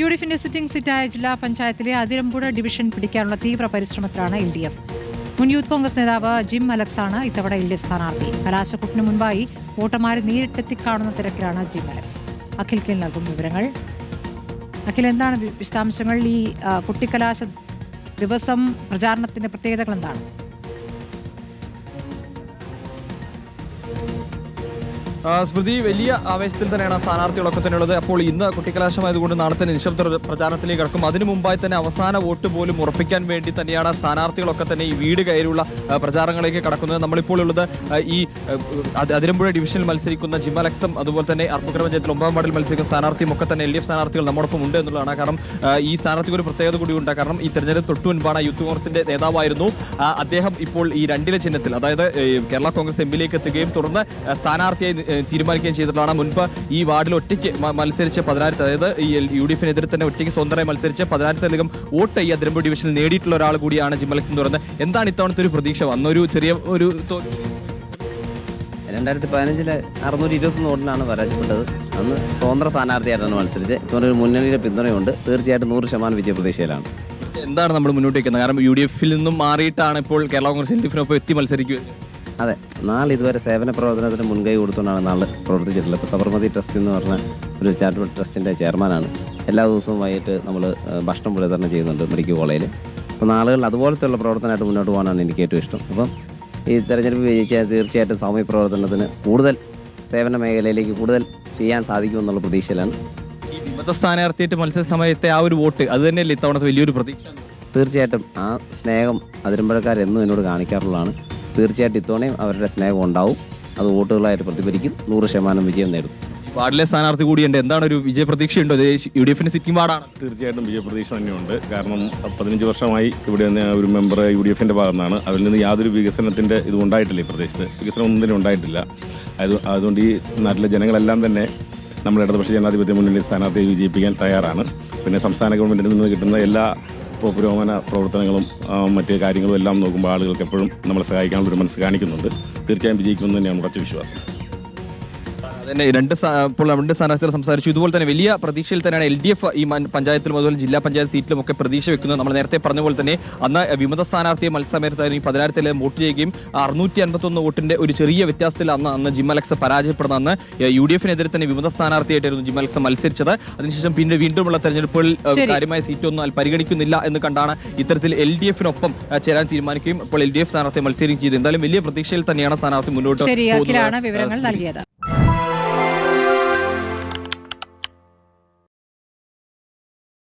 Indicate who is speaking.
Speaker 1: U D എഫിന്റെ sitting സീറ്റായ ജില്ലാ പഞ്ചായത്തിലെ അതിരമ്പുഴ ഡിവിഷൻ പിടിക്കാനുള്ള തീവ്ര പരിശ്രമത്തിലാണ് എൽ ഡി എഫ്. മുൻ യൂത്ത് കോൺഗ്രസ് നേതാവ് ജിം അലക്സാണ് ഇത്തവണ എൽ ഡി എഫ് സ്ഥാനാർത്ഥി. കലാശക്കൊട്ടിന് മുൻപായി വോട്ടർമാരെ നേരിട്ടെത്തി കാണുന്ന തിരക്കിലാണ് ജിം അലക്സ്. അഖിൽ കെൽ നൽകും വിവരങ്ങൾ. അഖിൽ എന്താണ് വിശദാംശങ്ങൾ? ഈ കുട്ടിക്കലാശ ദിവസം പ്രചാരണത്തിന്റെ പ്രത്യേകതകൾ എന്താണ്?
Speaker 2: സ്മൃതി വലിയ ആവേശത്തിൽ തന്നെയാണ് സ്ഥാനാർത്ഥികളൊക്കെ തന്നെ തന്നെയുള്ളത് അപ്പോൾ ഇന്ന് കുട്ടിക്കലാശമായതുകൊണ്ട് നാളത്തെ നിശബ്ദ പ്ര- പ്രചാരണത്തിലേക്ക് കിടക്കും. അതിനു മുമ്പായി തന്നെ അവസാന വോട്ട് പോലും ഉറപ്പിക്കാൻ വേണ്ടി തന്നെയാണ് സ്ഥാനാർത്ഥികളൊക്കെ തന്നെ ഈ വീട് കയറിയുള്ള പ്രചാരണങ്ങളിലേക്ക് കടക്കുന്നത്. നമ്മളിപ്പോൾ ഉള്ളത് ഈ അതിരമ്പുഴ ഡിവിഷനിൽ മത്സരിക്കുന്ന ജിമലക്സം അതുപോലെ തന്നെ അർപ്പുക്കര പഞ്ചായത്തിൽ ഒമ്പതാം വാർഡിൽ മത്സരിക്കുന്ന സ്ഥാനാർത്ഥിയും ഒക്കെ തന്നെ എൽ ഡി എഫ് സ്ഥാനാർത്ഥികൾ നമ്മോടൊപ്പം ഉണ്ട് എന്നുള്ളതാണ് കാരണം ഈ സ്ഥാനാർത്ഥിക്ക് ഒരു പ്രത്യേകത കൂടിയുണ്ട്. കാരണം ഈ തെരഞ്ഞെടുപ്പ് തൊട്ടു മുൻപാണ് യൂത്ത് കോൺഗ്രസിന്റെ നേതാവായിരുന്നു. അദ്ദേഹം ഇപ്പോൾ ഈ രണ്ടിലെ ചിഹ്നത്തിൽ അതായത് കേരള കോൺഗ്രസ് എമ്മിലേക്ക് എത്തുകയും തുടർന്ന് സ്ഥാനാർത്ഥിയായി തീരുമാനിക്കുകയും ചെയ്തിട്ടുള്ളതാണ്. മുൻപ് ഈ വാർഡിൽ ഒറ്റയ്ക്ക് മത്സരിച്ച് പതിനായിരത്തി അതായത് ഈ യു ഡി എഫിനെതിരെ തന്നെ ഒറ്റയ്ക്ക് സ്വന്തമായി മത്സരിച്ച് പതിനായിരത്തിലധികം വോട്ട് ഈ അതിരമ്പൂർ ഡിവിഷനിൽ നേടിയിട്ടുള്ള ഒരാൾ കൂടിയാണ് ജിമലക്സ് എന്ന് പറയുന്നത്. എന്താണ് ഇത്തവണത്തെ ഒരു പ്രതീക്ഷ? വന്നൊരു ചെറിയ ഒരു
Speaker 3: രണ്ടായിരത്തി പതിനഞ്ചിൽ അറുന്നൂറ്റി ഇരുപത്തൊന്ന് വോട്ടിനാണ് പരാജയപ്പെട്ടത്. അന്ന് സ്വതന്ത്ര സ്ഥാനാർത്ഥിയായിട്ടാണ് മത്സരിച്ച് ഇപ്പോൾ ഒരു മുന്നണിയുടെ പിന്തുണയുണ്ട്. തീർച്ചയായിട്ടും നൂറ് ശതമാനം വിജയപ്രതീക്ഷയിലാണ്.
Speaker 2: എന്താണ് നമ്മൾ മുന്നോട്ട് വയ്ക്കുന്നത്? കാരണം യു ഡി എഫിൽ നിന്നും മാറിയിട്ടാണ് ഇപ്പോൾ കേരള കോൺഗ്രസ് എൽ ഡി എഫിനൊപ്പം എത്തി മത്സരിക്കുക.
Speaker 3: അതെ നാളെ ഇതുവരെ സേവന പ്രവർത്തനത്തിന് മുൻകൈ കൊടുത്തുകൊണ്ടാണ് നാളെ പ്രവർത്തിച്ചിട്ടുള്ളത്. ഇപ്പോൾ സബർമതി ട്രസ്റ്റ് എന്ന് പറഞ്ഞ ഒരു ചാരിറ്റബിൾ ട്രസ്റ്റിന്റെ ചെയർമാനാണ്. എല്ലാ ദിവസവും വൈകിട്ട് നമ്മൾ ഭക്ഷണം വിതരണം ചെയ്യുന്നുണ്ട് മെഡിക്കൽ കോളേജിൽ. അപ്പോൾ നാളുകളിൽ അതുപോലത്തെയുള്ള പ്രവർത്തനമായിട്ട് മുന്നോട്ട് പോകാനാണ് എനിക്ക് ഏറ്റവും ഇഷ്ടം. അപ്പം ഈ തെരഞ്ഞെടുപ്പ് വിജയിച്ചാൽ തീർച്ചയായിട്ടും സാമൂഹ്യ പ്രവർത്തനത്തിന് കൂടുതൽ സേവന മേഖലയിലേക്ക് കൂടുതൽ ചെയ്യാൻ സാധിക്കുമെന്നുള്ള പ്രതീക്ഷയിലാണ്.
Speaker 2: ഈ വിമത സ്ഥാനാർത്ഥിയായിട്ട് മത്സര സമയത്തെ ആ ഒരു വോട്ട് അത് തന്നെയല്ലേ ഇത്തവണത്തെ വലിയൊരു പ്രതീക്ഷ?
Speaker 3: തീർച്ചയായിട്ടും ആ സ്നേഹം അതിരമ്പഴക്കാരെന്നും എന്നോട് കാണിക്കാറുള്ളതാണ്. തീർച്ചയായിട്ടും ഇത്തവണയും അവരുടെ സ്നേഹം ഉണ്ടാവും. അത് വോട്ടുകളായിട്ട് പ്രതിഫലിക്കും. നൂറ് ശതമാനം വിജയം നേടും.
Speaker 2: വാർഡിലെ സ്ഥാനാർത്ഥി കൂടിയുണ്ട്. എന്താണ് ഒരു വിജയ പ്രതീക്ഷയുണ്ടോ യു ഡി എഫിന്റെ സിറ്റിംഗ് വാർഡാണ്.
Speaker 4: തീർച്ചയായിട്ടും വിജയപ്രതീക്ഷ തന്നെയുണ്ട്. കാരണം പതിനഞ്ച് വർഷമായി ഇവിടെ നിന്ന് ഒരു മെമ്പർ യു ഡി എഫിന്റെ ഭാഗത്താണ്. അതിൽ നിന്ന് യാതൊരു വികസനത്തിന്റെ ഇത് ഉണ്ടായിട്ടില്ല ഈ പ്രദേശത്ത്. വികസനം ഒന്നും തന്നെ ഉണ്ടായിട്ടില്ല. അത് അതുകൊണ്ട് ഈ നാട്ടിലെ ജനങ്ങളെല്ലാം തന്നെ നമ്മുടെ ഇടതുപക്ഷ ജനാധിപത്യ മുന്നണി സ്ഥാനാർത്ഥിയെ വിജയിപ്പിക്കാൻ തയ്യാറാണ്. പിന്നെ സംസ്ഥാന ഗവൺമെന്റിൽ നിന്ന് കിട്ടുന്ന എല്ലാ പുരോഗമന പ്രവർത്തനങ്ങളും മറ്റ് കാര്യങ്ങളും എല്ലാം നോക്കുമ്പോൾ ആളുകൾക്ക് എപ്പോഴും നമ്മളെ സഹായിക്കാനുള്ള ഒരു മനസ്സ് കാണിക്കുന്നുണ്ട്. തീർച്ചയായും വിജയിക്കുമെന്ന് തന്നെയാണ് ഉറച്ച വിശ്വാസം.
Speaker 2: അതന്നെ രണ്ട് ഇപ്പോൾ രണ്ട് സ്ഥാനാർത്ഥികൾ സംസാരിച്ചു. ഇതുപോലെ തന്നെ വലിയ പ്രതീക്ഷയിൽ തന്നെയാണ് എൽ ഡി എഫ് ഈ പഞ്ചായത്തിലും അതുപോലെ ജില്ലാ പഞ്ചായത്ത് സീറ്റിലും ഒക്കെ പ്രതീക്ഷ വെക്കുന്നത്. നമ്മൾ നേരത്തെ പറഞ്ഞ പോലെ തന്നെ അന്ന് വിമത സ്ഥാനാർത്ഥിയെ മത്സരമേരത്തായിരുന്നു ഈ പതിനായിരത്തിലും വോട്ട് ചെയ്യുകയും അറുന്നൂറ്റി അൻപത്തൊന്ന് വോട്ടിന്റെ ഒരു ചെറിയ വ്യത്യാസത്തിൽ അന്ന് അന്ന് ജിം അലക്സ് പരാജയപ്പെടുന്ന അന്ന് യു ഡി എഫിനെതിരെ തന്നെ വിമത സ്ഥാനാർത്ഥിയായിട്ടായിരുന്നു ജിം അലക്സ് മത്സരിച്ചത്. അതിനുശേഷം പിന്നെ വീണ്ടുമുള്ള തെരഞ്ഞെടുപ്പുകളിൽ. കാര്യമായ സീറ്റൊന്നും പരിഗണിക്കുന്നില്ല എന്ന് കണ്ടാണ് ഇത്തരത്തിൽ എൽ ഡി എഫിനൊപ്പം ചേരാൻ തീരുമാനിക്കുകയും ഇപ്പോൾ എൽ ഡി എഫ് സ്ഥാനാർത്ഥി മത്സരിക്കുകയും ചെയ്തു. എന്തായാലും വലിയ പ്രതീക്ഷയിൽ തന്നെയാണ് സ്ഥാനാർത്ഥി മുന്നോട്ട്
Speaker 1: വിവരങ്ങൾ നൽകിയത്.